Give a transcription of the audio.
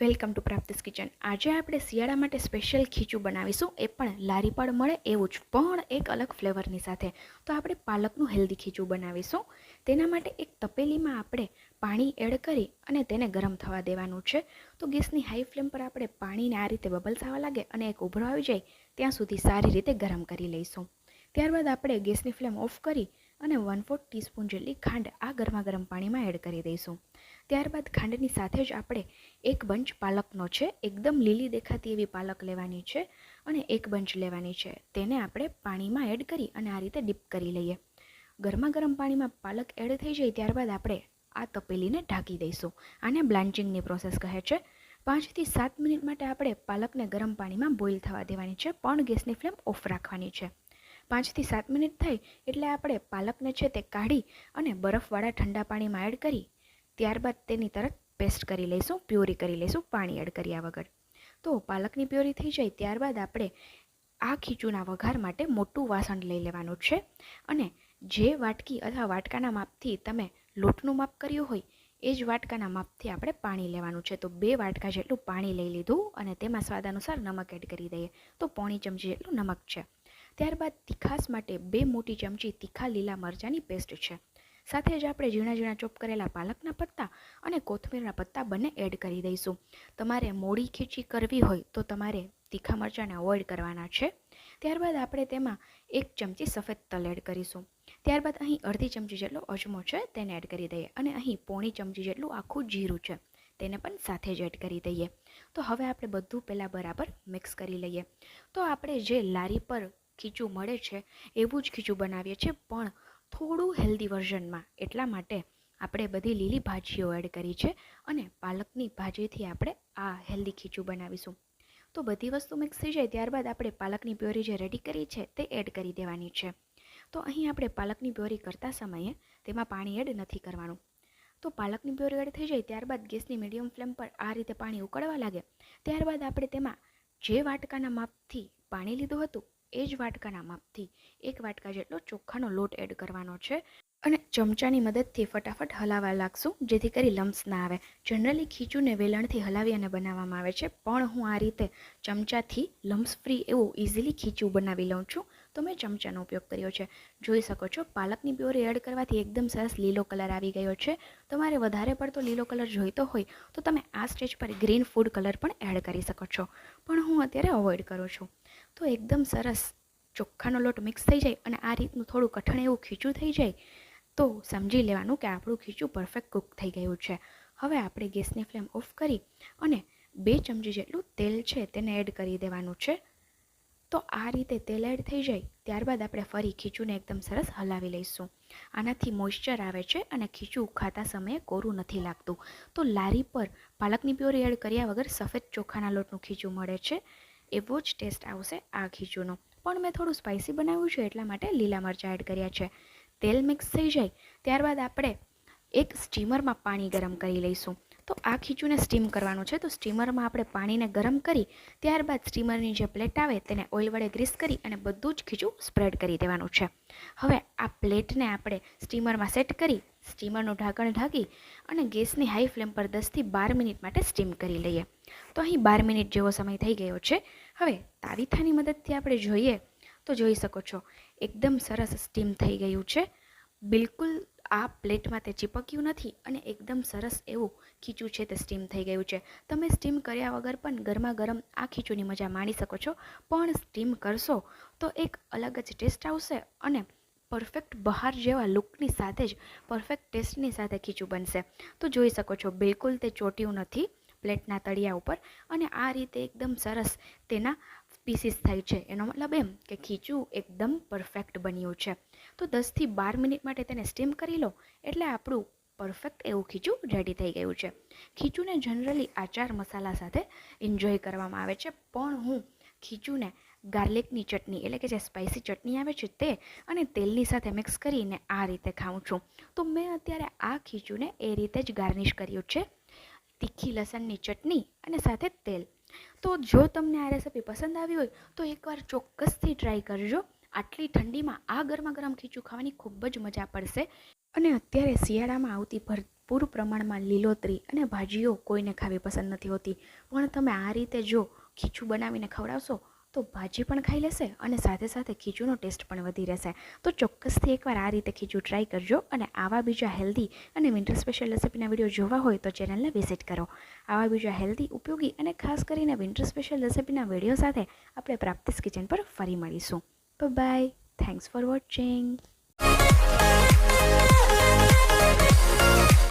Welcome to પ્રાપ્તિસ kitchen. આજે આપણે શિયાળા માટે સ્પેશિયલ ખીચું બનાવીશું. એ પણ લારી પર મળે એવું જ, પણ એક અલગ ફ્લેવરની સાથે. તો આપણે પાલકનું હેલ્ધી ખીચું બનાવીશું. તેના માટે એક તપેલીમાં આપણે પાણી એડ કરી અને તેને ગરમ થવા દેવાનું છે. તો ગેસની હાઈ ફ્લેમ પર આપણે પાણીને આ રીતે બબલ્સ આવવા લાગે અને એક ઉભરો આવી જાય, ત્યાં સુધી સારી રીતે ગરમ કરી લઈશું. ત્યારબાદ આપણે ગેસની ફ્લેમ ઓફ કરી અને વન ફોર્થ ટીસ્પૂન જેટલી ખાંડ આ ગરમા ગરમ પાણીમાં એડ કરી દઈશું. ત્યારબાદ ખાંડની સાથે જ આપણે એક બંચ પાલકનો છે, એકદમ લીલી દેખાતી એવી પાલક લેવાની છે અને એક બંચ લેવાની છે. તેને આપણે પાણીમાં એડ કરી અને આ રીતે ડીપ કરી લઈએ. ગરમા ગરમ પાણીમાં પાલક એડ થઈ જાય ત્યારબાદ આપણે આ તપેલીને ઢાંકી દઈશું. આને બ્લાન્ચિંગની પ્રોસેસ કહે છે. પાંચથી સાત મિનિટ માટે આપણે પાલકને ગરમ પાણીમાં બોઇલ થવા દેવાની છે. પણ ગેસની ફ્લેમ ઓફ રાખવાની છે. પાંચથી સાત મિનિટ થઈ એટલે આપણે પાલકને છે તે કાઢી અને બરફવાળા ઠંડા પાણીમાં એડ કરી, ત્યારબાદ તેની તરત પેસ્ટ કરી લઈશું, પ્યોરી કરી લઈશું, પાણી એડ કર્યા વગર. તો પાલકની પ્યોરી થઈ જાય ત્યારબાદ આપણે આ ખીચુના વઘાર માટે મોટું વાસણ લઈ લેવાનું છે અને જે વાટકી અથવા વાટકાના માપથી તમે લોટનું માપ કર્યું હોય, એ જ વાટકાના માપથી આપણે પાણી લેવાનું છે. તો બે વાટકા જેટલું પાણી લઈ લીધું અને તેમાં સ્વાદ અનુસાર નમક એડ કરી દઈએ. તો પોણી ચમચી જેટલું નમક છે. ત્યારબાદ તીખાસ માટે બે મોટી ચમચી તીખા લીલા મરચાંની પેસ્ટ છે. સાથે જ આપણે ઝીણા ઝીણા ચોપ કરેલા પાલકના પત્તા અને કોથમીરના પત્તા બંને એડ કરી દઈશું. તમારે મોડી ખીચી કરવી હોય તો તમારે તીખા મરચાંને અવોઇડ કરવાના છે. ત્યારબાદ આપણે તેમાં એક ચમચી સફેદ તલ એડ કરીશું. ત્યારબાદ અહીં અડધી ચમચી જેટલો અજમો છે તેને એડ કરી દઈએ અને અહીં પોણી ચમચી જેટલું આખું જીરું છે તેને પણ સાથે જ એડ કરી દઈએ. તો હવે આપણે બધું પહેલાં બરાબર મિક્સ કરી લઈએ. તો આપણે જે લારી પર ખીચું મળે છે, એવું જ ખીચું બનાવીએ છીએ. પણ થોડું હેલ્ધી વર્ઝનમાં એટલા માટે આપણે બધી લીલી ભાજીઓ એડ કરી છે અને પાલકની ભાજીથી આપણે આ હેલ્ધી ખીચું બનાવીશું. તો બધી વસ્તુ મિક્સ થઈ જાય ત્યારબાદ આપણે પાલકની પ્યોરી જે રેડી કરી છે તે એડ કરી દેવાની છે. તો અહીં આપણે પાલકની પ્યોરી કરતા સમયે તેમાં પાણી એડ નથી કરવાનું. તો પાલકની પ્યોરી એડ થઈ જાય ત્યારબાદ ગેસની મીડિયમ ફ્લેમ પર આ રીતે પાણી ઉકળવા લાગે. ત્યારબાદ આપણે તેમાં જે વાટકાના માપથી પાણી લીધું હતું એ જ વાટકાના માપથી એક વાટકા જેટલો ચોખાનો લોટ એડ કરવાનો છે અને ચમચાની મદદથી ફટાફટ હલાવવા લાગશું, જેથી કરી લમ્સ ના આવે. જનરલી ખીચુને વેલણથી હલાવી અને બનાવવામાં આવે છે, પણ હું આ રીતે ચમચાથી લમ્સ ફ્રી એવું ઇઝીલી ખીચું બનાવી લઉં છું, તો મેં ચમચાનો ઉપયોગ કર્યો છે. જોઈ શકો છો, પાલકની પ્યોરી એડ કરવાથી એકદમ સરસ લીલો કલર આવી ગયો છે. તમારે વધારે પડતો લીલો કલર જોઈતો હોય, તો તમે આ સ્ટેજ પર ગ્રીન ફૂડ કલર પણ એડ કરી શકો છો. પણ હું અત્યારે અવોઇડ કરું છું. તો એકદમ સરસ ચોખ્ખાનો લોટ મિક્સ થઈ જાય અને આ રીતનું થોડું કઠણ એવું ખીચું થઈ જાય, તો સમજી લેવાનું કે આપણું ખીચું પરફેક્ટ કૂક થઈ ગયું છે. હવે આપણે ગેસની ફ્લેમ ઓફ કરી અને બે ચમચી જેટલું તેલ છે તેને એડ કરી દેવાનું છે. તો આ રીતે તેલ એડ થઈ જાય, ત્યારબાદ આપણે ફરી ખીચુંને એકદમ સરસ હલાવી લઈશું. આનાથી મોઇશ્ચર આવે છે અને ખીચું ખાતા સમયે કોરું નથી લાગતું. તો લારી પર પાલકની પ્યોરી એડ કર્યા વગર સફેદ ચોખાના લોટનું ખીચું મળે છે. એવો જ ટેસ્ટ આવશે આ ખીચુંનો પણ મેં થોડું સ્પાઇસી બનાવ્યું છે એટલા માટે લીલા મરચાં એડ કર્યા છે. તેલ મિક્સ થઈ જાય ત્યારબાદ આપણે એક સ્ટીમરમાં પાણી ગરમ કરી લઈશું. તો આ ખીચુંને સ્ટીમ કરવાનું છે. તો સ્ટીમરમાં આપણે પાણીને ગરમ કરી ત્યારબાદ સ્ટીમરની જે પ્લેટ આવે તેને ઓઇલ વડે ગ્રીસ કરી અને બધું જ ખીચું સ્પ્રેડ કરી દેવાનું છે. હવે આ પ્લેટને આપણે સ્ટીમરમાં સેટ કરી સ્ટીમરનું ઢાંકણ ઢાંકી અને ગેસની હાઈ ફ્લેમ પર દસથી બાર મિનિટ માટે સ્ટીમ કરી લઈએ. તો અહીં બાર મિનિટ જેવો સમય થઈ ગયો છે. હવે તાવીથાની મદદથી આપણે જોઈએ તો જોઈ શકો છો, એકદમ સરસ સ્ટીમ થઈ ગયું છે. બિલકુલ આ પ્લેટમાં તે ચીપક્યું નથી અને એકદમ સરસ એવું ખીચું છે તે સ્ટીમ થઈ ગયું છે. તમે સ્ટીમ કર્યા વગર પણ ગરમા ગરમ આ ખીચુંની મજા માણી શકો છો. પણ સ્ટીમ કરશો તો એક અલગ જ ટેસ્ટ આવશે અને પરફેક્ટ બહાર જેવા લુકની સાથે જ પરફેક્ટ ટેસ્ટની સાથે ખીચું બનશે. તો જોઈ શકો છો, બિલકુલ તે ચોટ્યું નથી પ્લેટના તળિયા ઉપર અને આ રીતે એકદમ સરસ તેના પીસીસ થાય છે. એનો મતલબ એમ કે ખીચું એકદમ પરફેક્ટ બન્યું છે. તો દસથી બાર મિનિટ માટે તેને સ્ટીમ કરી લો, એટલે આપણું પરફેક્ટ એવું ખીચું રેડી થઈ ગયું છે. ખીચુંને જનરલી આચાર મસાલા સાથે એન્જોય કરવામાં આવે છે, પણ હું ખીચુંને ગાર્લિકની ચટણી, એટલે કે જે સ્પાઇસી ચટણી આવે છે તે, અને તેલની સાથે મિક્સ કરીને આ રીતે ખાઉં છું. તો મેં અત્યારે આ ખીચુંને એ રીતે જ ગાર્નિશ કર્યું છે. તીખી લસણની ચટણી અને સાથે તેલ. તો જો તમને આ રેસીપી પસંદ આવી હોય, તો એકવાર ચોક્કસથી ટ્રાય કરજો. આટલી ઠંડીમાં આ ગરમા ગરમ ખીચું ખાવાની ખૂબ જ મજા પડશે. અને અત્યારે શિયાળામાં આવતી ભરપૂર પ્રમાણમાં લીલોતરી અને ભાજીઓ કોઈને ખાવી પસંદ નથી હોતી. પણ તમે આ રીતે જો ખીચું બનાવીને ખવડાવશો તો ભાજી પણ ખાઈ લેશે અને સાથે સાથે ખીચુંનો ટેસ્ટ પણ વધી રહેશે. તો ચોક્કસથી એકવાર આ રીતે ખીચું ટ્રાય કરજો અને આવા બીજા હેલ્ધી અને વિન્ટર સ્પેશિયલ રેસિપીના વીડિયો જોવા હોય તો ચેનલને વિઝિટ કરો. આવા બીજા હેલ્ધી ઉપયોગી અને ખાસ કરીને વિન્ટર સ્પેશિયલ રેસિપીના વીડિયો સાથે આપણે પ્રાપ્તિસ કિચન પર ફરી મળીશું. By thanks for watching